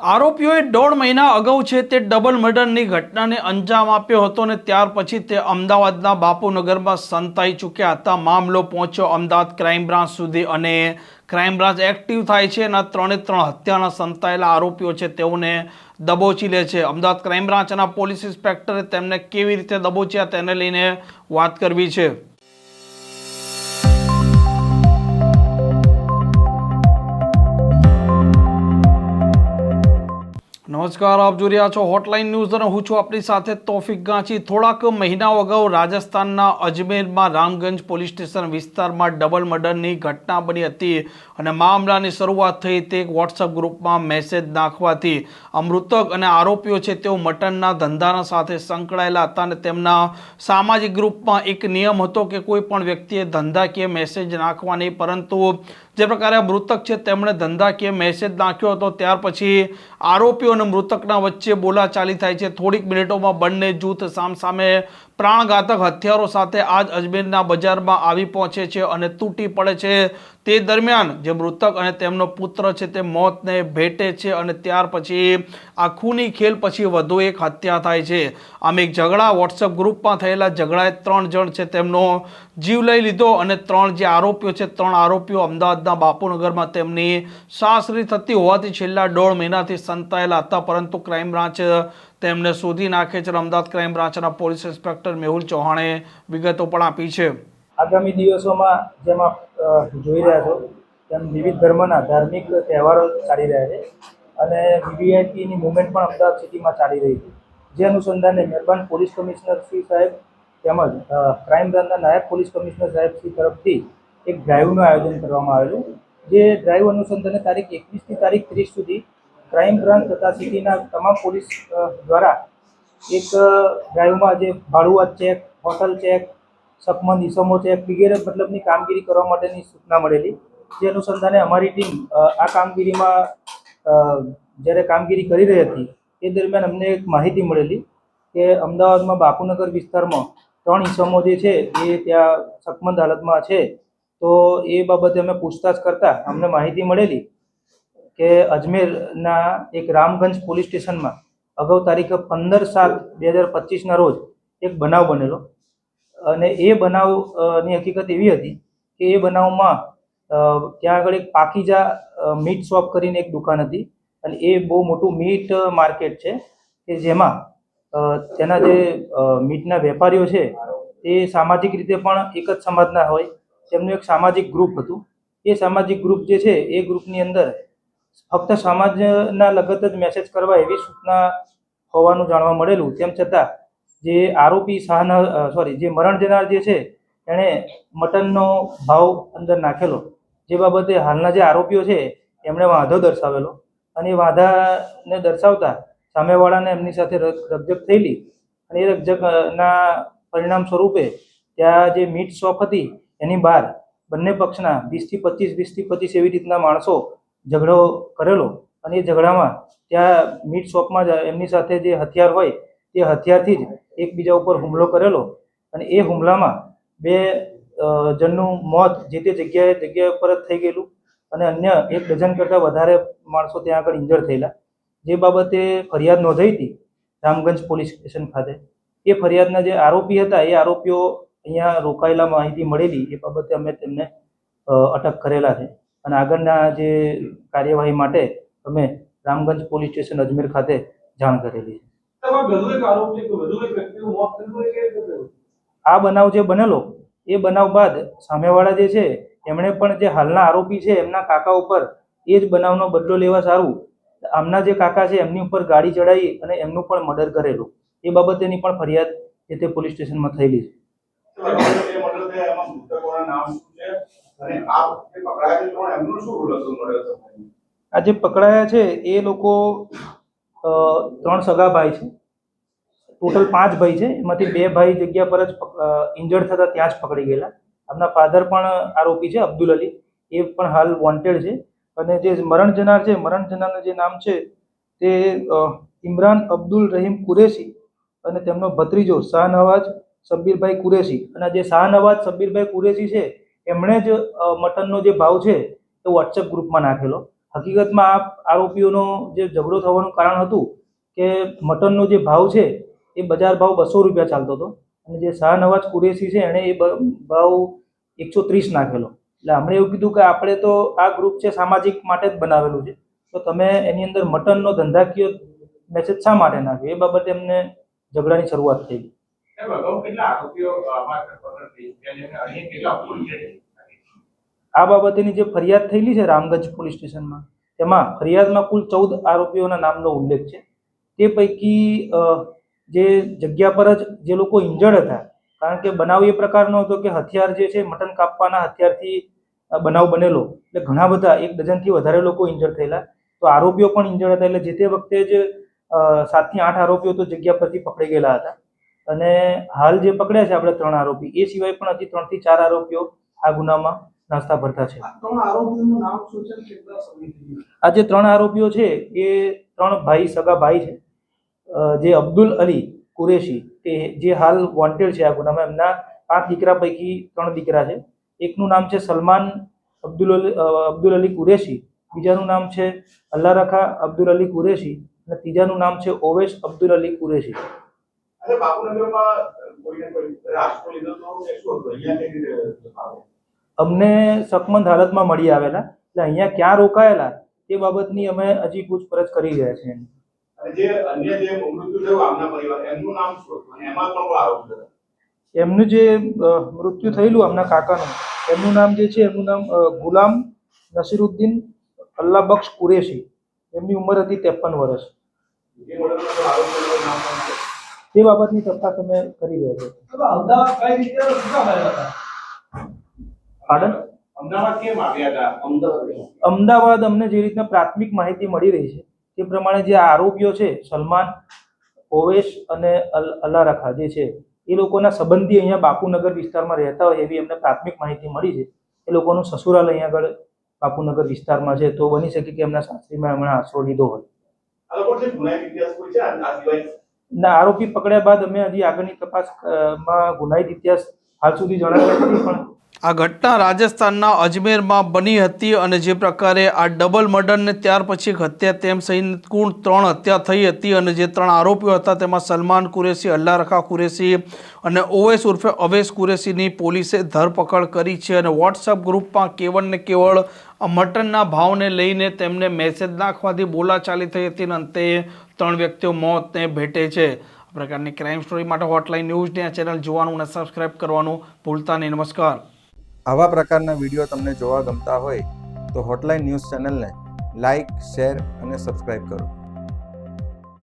આરોપીઓએ દોઢ મહિના અગાઉ છે તે ડબલ મર્ડરની ઘટનાને અંજામ આપ્યો હતો અને ત્યાર પછી તે અમદાવાદના બાપુનગરમાં સંતાઈ ચૂક્યા હતા. મામલો પહોંચ્યો અમદાવાદ ક્રાઇમ બ્રાન્ચ સુધી અને ક્રાઇમ બ્રાન્ચ એક્ટિવ થાય છે અને ત્રણે ત્રણ હત્યાના સંતાયેલા આરોપીઓ છે તેઓને દબોચી લે છે. અમદાવાદ ક્રાઇમ બ્રાન્ચના પોલીસ ઇન્સ્પેક્ટરે તેમને કેવી રીતે દબોચ્યા તેને લઈને વાત કરવી છે. નમસ્કાર, આપ જોઈ રહ્યા છો હોટલાઇન ન્યૂઝ અને હું છું આપણી સાથે તોફિક ગાંચી. થોડાક મહિનાઓ અગાઉ રાજસ્થાનના અજમેરમાં રામગંજ પોલીસ સ્ટેશન વિસ્તારમાં ડબલ મર્ડરની ઘટના બની હતી અને મામલાની શરૂઆત થઈ તે એક વોટ્સઅપ ગ્રુપમાં મેસેજ નાખવાથી. આ મૃતક અને આરોપીઓ છે તેઓ મટનના ધંધાના સાથે સંકળાયેલા હતા અને તેમના સામાજિક ગ્રુપમાં એક નિયમ હતો કે કોઈ પણ વ્યક્તિએ ધંધાકીય મેસેજ નાખવા નહીં, પરંતુ જે પ્રકારે મૃતક છે તેમણે ધંધાકીય મેસેજ નાખ્યો હતો. ત્યાર પછી આરોપીઓ અને મૃતકના વચ્ચે બોલાચાલી થાય છે. થોડીક મિનિટોમાં બંને જૂથ સામસામે પ્રાણઘાતક હથિયારો સાથે આજ અજમેરના બજારમાં આવી પહોંચે છે અને તૂટી પડે છે. તે દરમિયાન જે મૃતક અને તેમનો પુત્ર છે તે મોતને ભેટે છે અને ત્યાર પછી આ ખૂની ખેલ પછી વધુ એક હત્યા થાય છે. આમ એક ઝઘડા વોટ્સઅપ ગ્રુપમાં થયેલા ઝઘડાએ ત્રણ જણ છે તેમનો જીવ લઈ લીધો અને ત્રણ જે આરોપીઓ છે, ત્રણ આરોપીઓ અમદાવાદના બાપુનગરમાં તેમની સાસરી થતી હોવાથી છેલ્લા દોઢ મહિનાથી સંતાયેલા હતા, પરંતુ ક્રાઇમ બ્રાન્ચ તેમને શોધી નાખે છે અમદાવાદ ક્રાઇમ બ્રાન્ચના પોલીસ ઇન્સ્પેક્ટર મેહુલ ચૌહાણે વિગતો પણ આપી છે. આગામી દિવસોમાં જેમ જોઈ રહ્યા છો, તેમ વિવિધ ધર્મના ધાર્મિક તહેવારો ચાલી રહ્યા છે અને વીવીઆઈપીની મુવમેન્ટ પણ અમદાવાદ સિટીમાં ચાલી રહી છે. જે અનુસંધાને મહેરબાન પોલીસ કમિશનર શ્રી સાહેબ તેમજ ક્રાઇમ બ્રાન્ચના નાયબ પોલીસ કમિશનર સાહેબ શ્રી તરફથી એક ડ્રાઈવનું આયોજન કરવામાં આવેલું, જે ડ્રાઈવ અનુસંધાને તારીખ એકવીસથી તારીખ ત્રીસ સુધી ક્રાઇમ બ્રાન્ચ તથા સિટીના તમામ પોલીસ દ્વારા એક ડ્રાઈવમાં જે ભાડુઆત ચેક હોટલ ચેક સખમંદ ઈસમો ચેક વગેરે મતલબની કામગીરી કરવા માટેની સૂચના મળેલી. જે અનુસંધાને અમારી ટીમ આ કામગીરીમાં જ્યારે કામગીરી કરી રહી હતી, એ દરમિયાન અમને એક માહિતી મળેલી કે અમદાવાદમાં બાપુનગર વિસ્તારમાં ત્રણ ઇસમો જે છે, એ ત્યાં સકમંદ હાલતમાં છે. તો એ બાબતે અમે પૂછતાછ કરતાં અમને માહિતી મળેલી કે અજમેરના એક રામગંજ પોલીસ સ્ટેશનમાં અગાઉ તારીખ પંદર સાત બે હજાર પચીસના રોજ એક બનાવ બનેલો. અને એ બનાવની હકીકત એવી હતી કે એ બનાવમાં ત્યાં આગળ એક પાકીજા મીટ શોપ કરીને એક દુકાન હતી. અને એ બહુ મોટું મીટ માર્કેટ છે કે જેમાં તેના જે મીટના વેપારીઓ છે એ સામાજિક રીતે પણ એક જ સમાજના હોય. તેમનું એક સામાજિક ગ્રુપ હતું. એ સામાજિક ગ્રુપ જે છે એ ગ્રુપની અંદર ફક્ત સમાજના લગત જ મેસેજ કરવા એવી સૂચના હોવાનું જાણવા મળેલું. તેમ છતાં, જે આરોપી શાહના સોરી જે મરણ જનાર જે છે, એણે મટનનો ભાવ અંદર નાખેલો. જે બાબતે હાલના જે આરોપીઓ છે, એમણે વાંધો દર્શાવેલો અને એ વાંધાને દર્શાવતા સામેવાળાને એમની સાથે રક- રકઝક થયેલી અને એ રકઝકના પરિણામ સ્વરૂપે ત્યાં જે મીટ શોપ હતી, એની બહાર બંને પક્ષના વીસથી પચીસ વીસથી પચીસ એવી રીતના માણસો ઝઘડો કરેલો અને એ ઝઘડામાં ત્યાં મીટ શોપમાં જ એમની સાથે જે હથિયાર હોય તે હથિયારથી જ એકબીજા ઉપર હુમલો કરેલો અને એ હુમલામાં બે જણનું મોત જે તે જગ્યાએ, જગ્યા ઉપર જ થઈ ગયેલું અને અન્ય એક ડઝન કરતાં વધારે માણસો ત્યાં આગળ ઇન્જર થયેલા. જે બાબતે ફરિયાદ નોંધાઈ હતી રામગંજ પોલીસ સ્ટેશન ખાતે. એ ફરિયાદના જે આરોપી હતા, એ આરોપીઓ અહીંયા રોકાયેલા માહિતી મળેલી, એ બાબતે અમે તેમને અટક કરેલા છે. અને આગળના જે કાર્યવાહી માટે અમે રામગંજ પોલીસ સ્ટેશન અજમેર ખાતે જાણ કરેલી છે? આ બનાવ જે બનેલો એ બનાવ બાદ સામેવાળા જે છે એમણે પણ જે હાલના આરોપી છે એમના કાકા ઉપર એ જ બનાવનો બદલો લેવા સારું. આમના જે કાકા છે એમની ઉપર ગાડી ચડાવી અને એમનું પણ મર્ડર કરેલું. એ બાબતેની પણ ફરિયાદ એ તે પોલીસ સ્ટેશનમાં થયેલી છે? આ જે પકડાયા છે, એ લોકો ત્રણ સગા ભાઈ છે. ટોટલ પાંચ ભાઈ છે. એમાંથી બે ભાઈ જગ્યા પર જ ઇન્જર્ડ થતા ત્યાં જ પકડી ગયેલા. આમના ફાધર પણ આરોપી છે, અબ્દુલ અલી. એ પણ હાલ વોન્ટેડ છે. અને જે મરણ જનાર છે, મરણ જનારનું જે નામ છે, તે ઇમરાન અબ્દુલ રહીમ કુરેશી અને તેમનો ભત્રીજો શાહનવાજ શબ્બીરભાઈ કુરેશી. અને જે શાહનવાજ શબ્બીરભાઈ કુરેશી છે એમણે જ મટનનો જે ભાવ છે એ વોટ્સએપ ગ્રુપમાં નાખેલો. હકીકતમાં આ આરોપીઓનો જે ઝઘડો થવાનું કારણ હતું કે મટનનો જે ભાવ છે એ બજાર ભાવ બસો રૂપિયા ચાલતો હતો અને જે શાહનવાજ કુરેશી છે એણે એ ભાવ એકસો ત્રીસ નાખેલો. એટલે અમણે એવું કીધું કે આપણે તો આ ગ્રુપ છે સામાજિક માટે જ બનાવેલું છે. તો તમે એની અંદર મટનનો ધંધાકીય મેસેજ શા માટે નાખ્યો? એ બાબતે એમને ઝઘડાની શરૂઆત થઈ. આ બાબતેની જે ફરિયાદ થયેલી છે રામગંજ પોલીસ સ્ટેશનમાં, તેમાં ફરિયાદમાં કુલ ચૌદ આરોપીઓના નામનો ઉલ્લેખ છે. તે પૈકી જે જગ્યા પર જ જે લોકો ઇન્જર્ડ હતા, કારણ કે બનાવ એ પ્રકારનો હતો કે હથિયાર જે છે મટન કાપવાના હથિયારથી બનાવ બનેલો. એટલે ઘણા બધા, એક ડઝનથી વધારે લોકો ઇન્જર્ડ થયેલા. તો આરોપીઓ પણ ઇન્જર્ડ હતા, એટલે જે તે વખતે જ સાતથી આઠ આરોપીઓ તો જગ્યા પરથી પકડી ગયેલા હતા. અને હાલ જે પકડ્યા છે આપણે ત્રણ આરોપી એ સિવાય પણ હજી ત્રણથી ચાર આરોપીઓ આ ગુનામાં નાસ્તા ભરતા છે. ત્રણ આ જે ત્રણ આરોપીઓ છે એ ત્રણ ભાઈ સગા ભાઈ છે. જે અબ્દુલ અલી કુરેશી તે જે હાલ વોન્ટેડ છે આ ગુનામાં એમના પાંચ દીકરા પૈકી ત્રણ દીકરા છે. એકનું નામ છે સલમાન અબ્દુલ અલી અબ્દુલ અલી કુરેશી બીજાનું નામ છે અલ્લા રખા અબ્દુલ અલી કુરેશી અને ત્રીજાનું નામ છે ઓવેશ અબ્દુલ અલી કુરેશી. અરે બાપુનગરમાં કોઈને કોઈ રાષ્ટ્ર લીધો તો શું હતું? અહીંયા કઈ રીતે અમને સકમંદ હાલતમાં મળી આવેલા. એટલે અહીંયા ક્યાં રોકાયેલા તે બાબતની અમે હજી પૂછપરછ કરી રહ્યા છીએ. અને જે અન્ય જે મૃત્યુ થયું આમના પરિવાર એમનું નામ શું હતું? એમાં પણ આરોપ હતા એમનું જે મૃત્યુ થયેલું આમના કાકાનું એમનું નામ જે છે એમનું નામ ગુલામ નસીરુદ્દીન અલ્લાહ બક્ષ કુરેશી. એમની ઉંમર હતી ત્રેપન વર્ષ. તે બાબતની તપાસ અમે કરી રહ્યા છો. અમદાવાદ અમને જે રીતના પ્રાથમિક માહિતી મળી રહી છે તે પ્રમાણે જે આરોપીઓ છે સલમાન ઓવેશ અને અલ અલ્લા રખા જે છે એ લોકોના સંબંધી અહીંયા બાપુનગર વિસ્તારમાં રહેતા હોય એવી અમને પ્રાથમિક માહિતી મળી છે. એ લોકોનું સસુરાલ અહીંયા આગળ બાપુનગર વિસ્તારમાં છે તો બની શકે કે એમના સાસરીમાં એમણે આશરો લીધો હોય. ના, આરોપી પકડ્યા બાદ અમે હજી આગળની તપાસમાં ગુનાહિત ઇતિહાસ હાલ સુધી જણાવ્યા નથી, પણ આ ઘટના રાજસ્થાનના અજમેરમાં બની હતી અને જે પ્રકારે આ ડબલ મર્ડરને ત્યાર પછી હત્યા તેમ સહિત કુલ ત્રણ હત્યા થઈ હતી અને જે ત્રણ આરોપીઓ હતા તેમાં સલમાન કુરેશી અલ્લા રખા કુરેશી અને ઓવેસ ઉર્ફે અવેશ કુરેશીની પોલીસે ધરપકડ કરી છે અને વોટ્સઅપ ગ્રુપમાં કેવળ ને કેવળ મટનના ભાવને લઈને તેમને મેસેજ નાખવાથી બોલાચાલી થઈ હતી અને અંતે ત્રણ વ્યક્તિઓ મોતને ભેટે છે. આ પ્રકારની ક્રાઇમ સ્ટોરી માટે હોટલાઇન ન્યૂઝની આ ચેનલ જોવાનું અને સબસ્ક્રાઇબ કરવાનું ભૂલતા નહીં. નમસ્કાર. આવા પ્રકારના વીડિયો તમને જોવા ગમતા હોય તો હોટલાઇન ન્યૂઝ ચેનલને લાઇક શેર અને સબસ્ક્રાઇબ કરો.